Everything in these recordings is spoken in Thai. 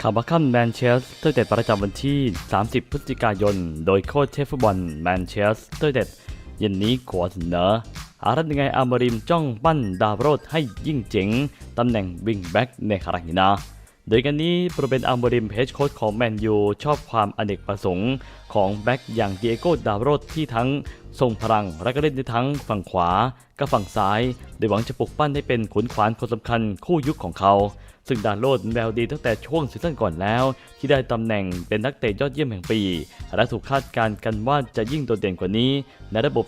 ข่าวบัคคัมแมนเชสเตอร์เด็ดประจำวันที่ 30 พฤศจิกายน โดยโค้ชเทฟฟุตบอลแมนเชสเตอร์เด็ดเย็นนี้ขอเสนออารัตยังไงอามาริมจ้องปั้นดาวโรดให้ยิ่งเจ๋ง ตำแหน่งวิงแบ็กในครั้งนี้นะ โดยกันนี้โปรเบนอัมบริมเฮดโค้ชของแมนยูชอบความอเนกประสงค์ของแบ็กอย่างเดียโก้ดาวโรดที่ทั้งทรงพลังและก็เล่นได้ทั้งฝั่งขวากับฝั่งซ้าย โดยหวังจะปลุกปั้นให้เป็นขุนขวานคนสำคัญคู่ยุคของเขา ซึ่งดาวโรดแววดีตั้งแต่ช่วงซีซั่นก่อนแล้ว ที่ได้ตำแหน่งเป็นนักเตะยอดเยี่ยมแห่งปี และถูกคาดการณ์กันว่าจะยิ่งโดดเด่นกว่านี้ ในระบบ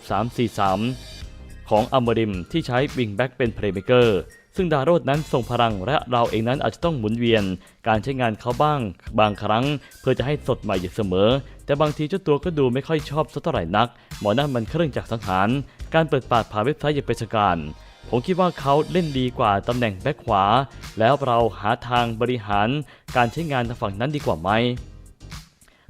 3-4-3 ของอัมบริมที่ใช้วิงแบ็กเป็นเพลย์เมเกอร์ ซึ่งดาโรดนั้นทรงพลังและเราเองนั้นอาจจะต้องหมุนเวียน การใช้งานเขาบ้าง บางครั้ง เพื่อจะให้สดใหม่อยู่เสมอ แต่บางทีเจ้าตัวก็ดูไม่ค่อยชอบสักเท่าไหร่นัก หมอนั่นมันเครื่องจักรสังหาร การเปิดปาดผ่านเว็บไซต์อย่างเป็นทางการผมคิดว่าเขาเล่นดีกว่าตำแหน่งแบ็คขวา แล้วเราหาทางบริหารการใช้งานทางฝั่งนั้นดีกว่าไหม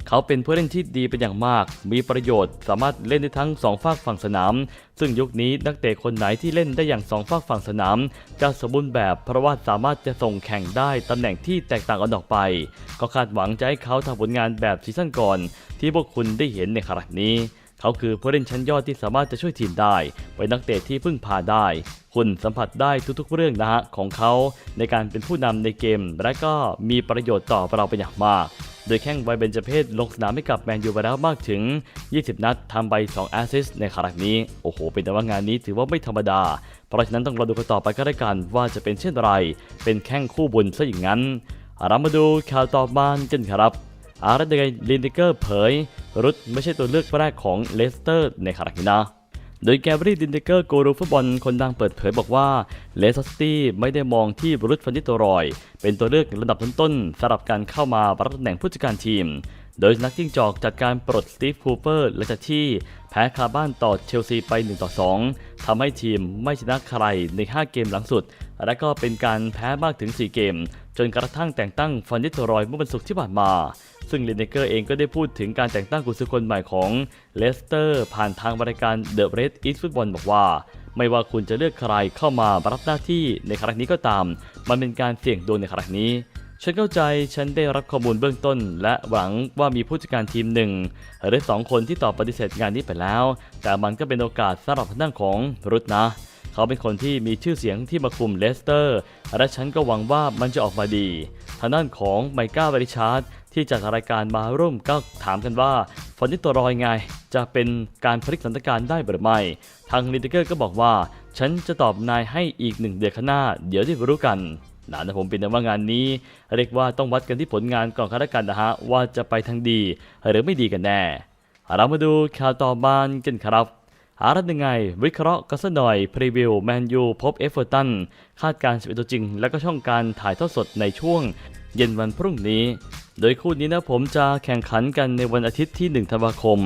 เขาเป็นผู้เล่นที่ดีเป็นอย่างมาก มีประโยชน์สามารถเล่นได้ทั้งสองฝากฝั่งสนาม ซึ่งยุคนี้นักเตะคนไหนที่เล่นได้อย่างสองฝากฝั่งสนาม จะสมบูรณ์แบบเพราะว่าสามารถจะส่งแข่งได้ตำแหน่งที่แตกต่างกันออกไป ก็คาดหวังจะให้เขาทำผลงานแบบซีซั่นก่อน ที่พวกคุณได้เห็นในครั้งนี้ เขาคือผู้เล่นชั้นยอดที่สามารถจะช่วยทีมได้ เป็นนักเตะที่พึ่งพาได้ คุณสัมผัสได้ทุกๆเรื่องนะฮะของเขาในการเป็นผู้นำในเกม และก็มีประโยชน์ต่อเราเป็นอย่างมาก โดยแข้งไวเบนจเพศลงสนามให้กับแมนยูไปแล้วมากถึง 20 นัดทำไป 2 แอสซิสต์ในครั้งนี้ โอ้โห เป็นแต่ว่างานนี้ถือว่าไม่ธรรมดา เพราะฉะนั้นต้องรอดูกันต่อไปก็ได้กันว่าจะเป็นเช่นไร เป็นแข้งคู่บุญซะอย่างนั้นเรามาดูข่าวต่อมากันครับอาร์เดย์ลินดิเกอร์เผย รุดไม่ใช่ตัวเลือกแรกของเลสเตอร์ในครั้งนี้นะ โดยแกบรีดินเดเกอร์กูรูฟุตบอลคนดังเปิดเผยบอกว่าเลสเตอร์ซิตี้ไม่ได้มองที่บรุษฟันดิโตรอย เป็นตัวเลือกระดับต้นๆสำหรับการเข้ามารับตำแหน่งผู้จัดการทีม โดยนักจิ้งจอกจัดการปลดสตีฟคูเปอร์หลังจากที่แพ้คาบ้านต่อเชลซีไป1ต่อ2ทำให้ทีมไม่ชนะใครใน 5 เกมหลังสุด และก็เป็นการแพ้มากถึง 4 เกม จนกระทั่งแต่งตั้งฟันดิตรอยเมื่อวันศุกร์ที่ผ่านมา ซึ่งเลนเนเกอร์เองก็ได้พูดถึงการแต่งตั้งกุญซือคนใหม่ของเลสเตอร์ ผ่านทางรายการ The Red East Football บอกว่า ไม่ว่าคุณจะเลือกใครเข้ามารับหน้าที่ในครั้งนี้ก็ตาม มันเป็นการเสี่ยงดวงในครั้งนี้ฉันเข้าใจฉันได้รับข้อมูลเบื้องต้น และหวังว่ามีผู้จัดการทีมหนึ่งหรือสองคนที่ตอบปฏิเสธงานนี้ไปแล้ว แต่มันก็เป็นโอกาสสำหรับทางด้านของรุดนะ เขาเป็นคนที่มีชื่อเสียงที่มาคุมเลสเตอร์ และฉันก็หวังว่ามันจะออกมาดี ทางด้านของไมก้าบริชาร์ดที่จัดรายการมาร่วมก็ถามกันว่าฟอนติตรอยไง จะเป็นการพลิกสถานการณ์ได้หรือไม่ ทางลินเดเกอร์ก็บอกว่า ฉันจะตอบนายให้อีกหนึ่งเดือนข้างหน้า เดี๋ยวที่รู้กันนะนะผมเป็นว่างานนี้ เรียกว่าต้องวัดกันที่ผลงานก่อนกันแล้วกันนะฮะว่าจะไปทางดี หรือไม่ดีกันแน่เรามาดูข่าวต่อมากันครับ หารัดยังไง วิเคราะห์กันสักหน่อย พรีวิว แมนยูพบเอฟเวอร์ตัน คาดการณ์11ตัวจริง และก็ช่องการถ่ายทอดสดในช่วงเย็นวันพรุ่งนี้ โดยคู่นี้นะผมจะแข่งขันกันในวันอาทิตย์ที่ 1 ธันวาคม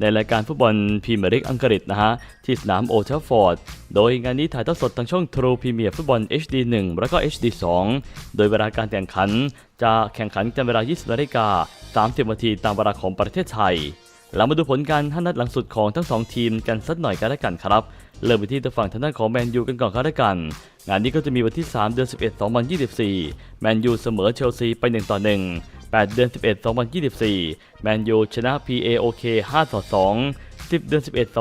ในรายการฟุตบอลพรีเมียร์ลีกอังกฤษนะฮะ ที่สนามโอเทลฟอร์ด โดยงานนี้ถ่ายทอดสดทางช่อง True Premier ฟุตบอล HD 1 แล้วก็ HD 2 โดยเวลาการแข่งขัน จะแข่งขันกันเวลา 20นาฬิกา30นาทีตามเวลาของประเทศไทย เรามาดูผลการท่านัดหลังสุดของทั้งสองทีมกันสักหน่อยกันแล้วกันครับ เริ่มไปที่ตัวฝั่งทางด้านของแมนยูกันก่อนกันแล้วกัน งานนี้ก็จะมีวันที่ 3 เดือน 11 2024 แมนยูเสมอเชลซีไป 1 ต่อ 1 8 เดือน 11 2024 แมนยูชนะ PAOK 5 ต่อ 2 10 เดือน 11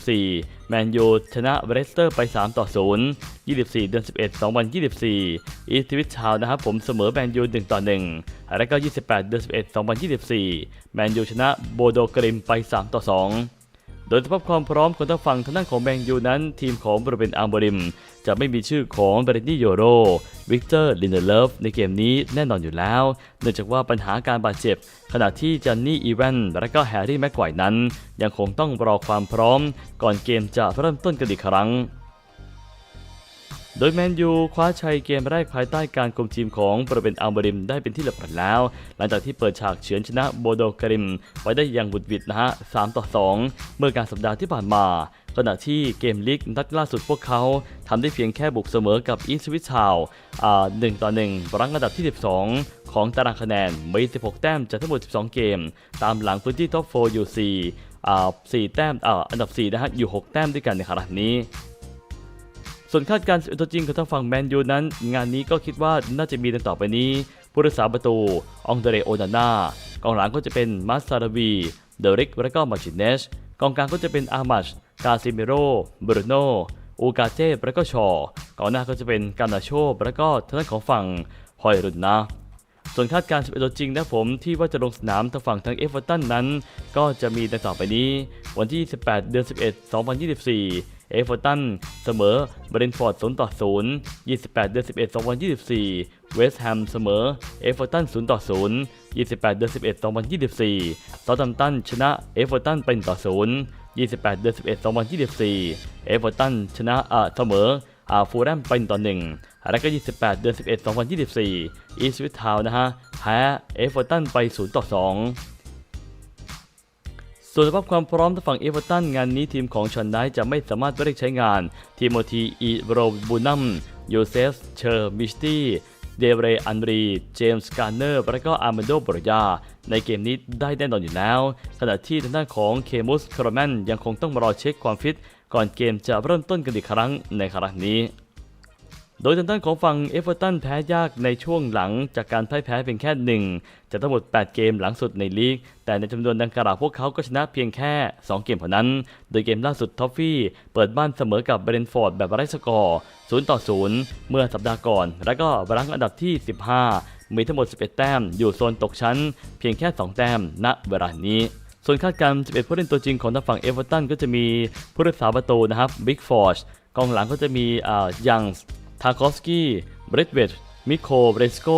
2024 แมนยูชนะเบรสเตอร์ไป 3 ต่อ 0 24 เดือน 11 2024 อีสติวิชชาวนะครับผมเสมอแมนยู 1 ต่อ 1 และก็ 28 เดือน 11 2024 แมนยูชนะโบโดกริมไป 3 ต่อ 2 โดยสภาพความพร้อมของทางฝั่งทางด้านของแมนยูนั้น ทีมของบริเวณอัลบริม จะไม่มีชื่อของเบรนนี่โยโรวิกเตอร์ลินเดเลฟในเกมนี้แน่นอนอยู่แล้ว เนื่องจากว่าปัญหาการบาดเจ็บ ขณะที่จันนี่อีแวนและก็แฮร์รี่แม็กไกวนั้น ยังคงต้องรอความพร้อม ก่อนเกมจะเริ่มต้นกันอีกครั้ง โดยแมนยูคว้าชัยเกมแรกภายใต้การคุมทีมของบริเวณอัลบริมได้เป็นที่เรียบร้อยแล้ว หลังจากที่เปิดฉากเฉือนชนะโบโดกริม ไว้ได้อย่างบุดวิดนะฮะ 3 ต่อ 2 เมื่อการสัปดาห์ที่ผ่านมาขณะที่เกมลีกนัดล่าสุดพวกเขาทำได้เพียงแค่บุกเสมอกับอีสวิชชาวอ่า1ต่อ1รั้งอันดับที่ 12 ของตารางคะแนนมี 16 แต้มจากทั้งหมด 12 เกม ตามหลังพื้นที่ท็อป 4 อยู่4อ่า4แต้มอ่าอันดับ 4 นะฮะ อยู่ 6 แต้มด้วยกันในขณะนี้ ส่วนคาดการณ์11ตัวจริงของทางฝั่งแมนยูนั้น งานนี้ก็คิดว่าน่าจะมีดังต่อไปนี้ ผู้รักษาประตู องเดเรโอนาน่ากองหลังก็จะเป็นมาสซาราวีเดริกและก็มาร์ติเนสกองกลางก็จะเป็นอามัชกาซิเมโรบรูโนอูกาเจและก็ชอกองหน้าก็จะเป็นกานาโชและก็ทางด้านของฝั่งฮอยรุนนะส่วนคาดการณ์11ตัวจริงนะผมที่ว่าจะลงสนามทางฝั่งทางเอฟเวอร์ตันนั้น ก็จะมีดังต่อไปนี้ วันที่ 18 เดือน 11 2024 เอฟเวอร์ตันเสมอเบรนฟอร์ด0ต่อ0 28 เดือน 11 2024 เวสต์แฮมเสมอเอฟเวอร์ตัน0ต่อ0 28 เดือน 11 2024ซาตัมตันชนะเอฟเวอร์ตันเป็นต่อ0 28 เดือน 11 2024 เอฟเวอร์ตันชนะอ่าเสมออ่าฟูลแลมเป็นต่อ1แล้วก็ 28 เดือน 11 2024 อีสวิททาวนะฮะแพ้เอฟเวอร์ตันไป 0 ต่อ 2 ส่วนสภาพความพร้อมทางฝั่งเอเวอร์ตันงานนี้ทีมของชอนไนจะไม่สามารถเรียกใช้งาน ทีโมธีอีโรบูนัมโยเซฟเชอร์มิสตี้เดเรอันรี เจมส์การ์เนอร์ และก็อาร์มนโดบรยา ในเกมนี้ได้แน่นอนอยู่แล้ว ขณะที่ทางด้านของเคมุสคาร์แมนยังคงต้องรอเช็คความฟิต ก่อนเกมจะเริ่มต้นกันอีกครั้งในครั้งนี้ โดยทางด้านของฝั่งเอเวอร์ตันแพ้ยากในช่วงหลังจากการพ่ายแพ้เพียงแค่หนึ่งจากทั้งหมด 8 เกมหลังสุดในลีก แต่ในจำนวนดังกล่าวพวกเขาก็ชนะเพียงแค่ 2 เกมเท่านั้น โดยเกมล่าสุดท็อฟฟี่เปิดบ้านเสมอกับเบรนฟอร์ดแบบไร้สกอร์ 0 ต่อ 0 เมื่อสัปดาห์ก่อน แล้วก็รั้งอันดับที่ 15 มีทั้งหมด 11 แต้ม อยู่โซนตกชั้น เพียงแค่ 2 แต้ม ณ เวลานี้ส่วนคาดการณ์11ผู้เล่นตัวจริงของทางฝั่งเอเวอร์ตันก็จะมีผู้รักษาประตูนะครับบิ๊กฟอร์ชกองหลังก็จะมีอ่ายังส์ ทาคอฟสกี้เบรดเวดมิโคเบรสโก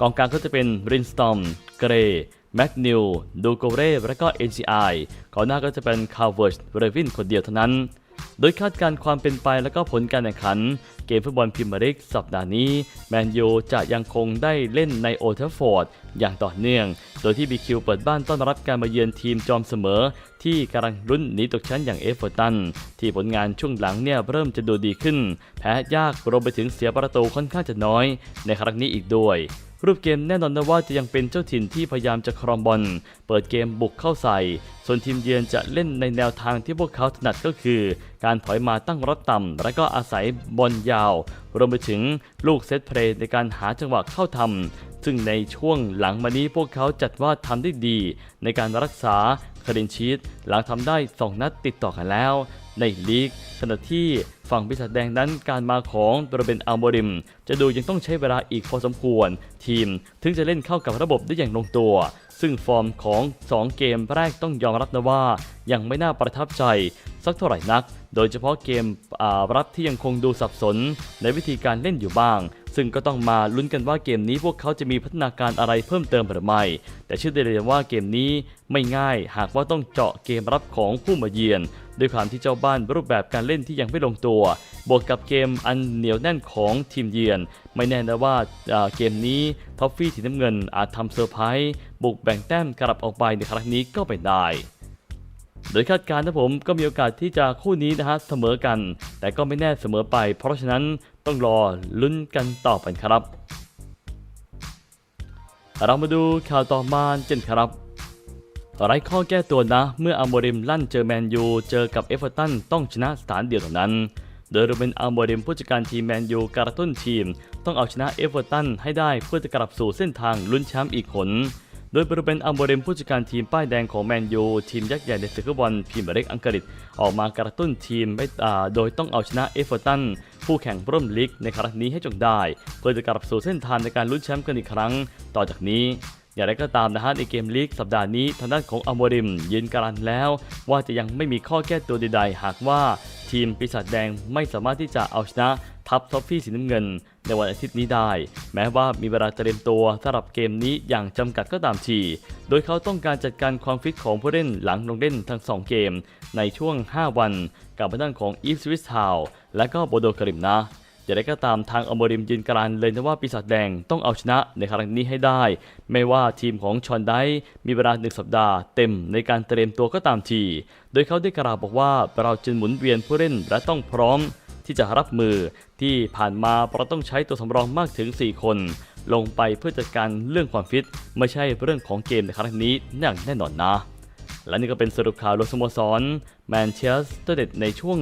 กองกลางก็จะเป็นรินสตอมเกรย์แม็กนิวดูโกเร่และก็ NCI กองหน้าก็จะเป็นคาร์เวิร์ชเรวินคนเดียวเท่านั้น โดยคาดการณ์ความเป็นไปและก็ผลการแข่งขัน เกมฟุตบอลพรีเมียร์ลีกสัปดาห์นี้ แมนยูจะยังคงได้เล่นในโอเทฟฟอร์ดอย่างต่อเนื่อง โดยที่บีคิวเปิดบ้านต้อนรับการมาเยือนทีมจอมเสมอ ที่กำลังลุ้นหนีตกชั้นอย่างเอฟเวอร์ตัน ที่ผลงานช่วงหลังเนี่ยเริ่มจะดูดีขึ้น แพ้ยากรวมไปถึงเสียประตูค่อนข้างจะน้อย ในครั้งนี้อีกด้วย รูปเกมแน่นอนนะว่าจะยังเป็นเจ้าถิ่นที่พยายามจะครองบอล เปิดเกมบุกเข้าใส่ ส่วนทีมเยือนจะเล่นในแนวทางที่พวกเขาถนัดก็คือ การถอยมาตั้งรับต่ำ และก็อาศัยบอลยาว รวมไปถึงลูกเซตเพลย์ในการหาจังหวะเข้าทำ ซึ่งในช่วงหลังมานี้พวกเขาจัดว่าทำได้ดี ในการรักษาคดินชีตหลังทำได้ 2 นัดติดต่อกันแล้ว ในลีกขณะที่ฝั่งปีศาจแดงนั้นการมาของโรเบนอัลโมริม จะดูยังต้องใช้เวลาอีกพอสมควร ทีมถึงจะเล่นเข้ากับระบบได้อย่างลงตัว ซึ่งฟอร์มของ 2 เกมแรกต้องยอมรับนะว่า ยังไม่น่าประทับใจ สักเท่าไหร่นัก โดยเฉพาะเกมอารับที่ยังคงดูสับสนในวิธีการเล่นอยู่บ้าง ซึ่งก็ต้องมาลุ้นกันว่าเกมนี้พวกเขาจะมีพัฒนาการอะไรเพิ่มเติมหรือไม่ แต่เชื่อได้เลยว่าเกมนี้ไม่ง่าย หากว่าต้องเจาะเกมรับของผู้มาเยือนด้วยความที่เจ้าบ้านรูปแบบการเล่นที่ยังไม่ลงตัว บวกกับเกมอันเหนียวแน่นของทีมเยือน ไม่แน่นะว่าเกมนี้ท็อฟฟี่สีน้ำเงินอาจทำเซอร์ไพรส์บุกแบ่งแต้มกลับออกไปในครั้งนี้ก็เป็นได้โดยคาดการณ์นะผมก็มีโอกาสที่จะคู่นี้นะฮะเสมอกัน แต่ก็ไม่แน่เสมอไป เพราะฉะนั้น ต้องรอลุ้นกันต่อไปครับ เรามาดูข่าวต่อมาเจนครับไร้ข้อแก้ตัวนะ เมื่ออัลโมริมลั่นเจอแมนยู เจอกับเอฟเวอร์ตันต้องชนะสถานเดียวเท่านั้น โดยโรเบนอัลโมริมผู้จัดการทีมแมนยูกระตุ้นทีม ต้องเอาชนะเอฟเวอร์ตันให้ได้เพื่อจะกลับสู่เส้นทางลุ้นแชมป์อีกคน โดยโรเบนอัลโมริมผู้จัดการทีมป้ายแดงของแมนยูทีมยักษ์ใหญ่ในศึกฟุตบอลพรีเมียร์ลีกอังกฤษออกมากระตุ้นทีมไม่โดยต้องเอาชนะเอฟเวอร์ตันผู้แข่งร่วมลีกในครั้งนี้ให้จงได้ เพื่อจะกลับสู่เส้นทางในการลุ้นแชมป์กันอีกครั้ง ต่อจากนี้อย่างไรก็ตามนะฮะในเกมลีกสัปดาห์นี้ทางด้านของอัลโมริมยืนการันแล้ว ว่าจะยังไม่มีข้อแก้ตัวใดๆ หากว่า ทีมปีศาจแดงไม่สามารถที่จะเอาชนะทัพท็อฟฟี่สีน้ำเงิน ในวันอาทิตย์นี้ได้ แม้ว่ามีเวลาเตรียมตัวสำหรับเกมนี้อย่างจำกัดก็ตามที โดยเขาต้องการจัดการความฟิตของผู้เล่นหลังลงเล่นทั้ง 2 เกม ในช่วง 5 วัน กับทางด้านของอีฟสวิสทาวและก็โบโดกริมนะ อย่างไรก็ตามทางอมริมยืนกรานเลยนะว่าปีศาจแดงต้องเอาชนะในครั้งนี้ให้ได้ ไม่ว่าทีมของชอนได้มีเวลาหนึ่งสัปดาห์เต็มในการเตรียมตัวก็ตามที โดยเขาได้กล่าวบอกว่าเราจึงหมุนเวียนผู้เล่นและต้องพร้อมที่จะรับมือที่ผ่านมาเราต้องใช้ตัวสำรองมากถึง 4 คน ลงไปเพื่อจัดการเรื่องความฟิต ไม่ใช่เรื่องของเกมในครั้งนี้อย่างแน่นอนนะ และนี่ก็เป็นสรุปข่าวรวมสโมสรแมนเชสเตอร์เดในช่วง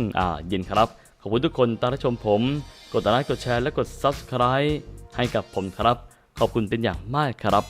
เย็นครับ ขอบคุณทุกคนตามรับชมผม กดไลค์กดแชร์และกด Subscribe ให้กับผมครับ ขอบคุณเป็นอย่างมากครับ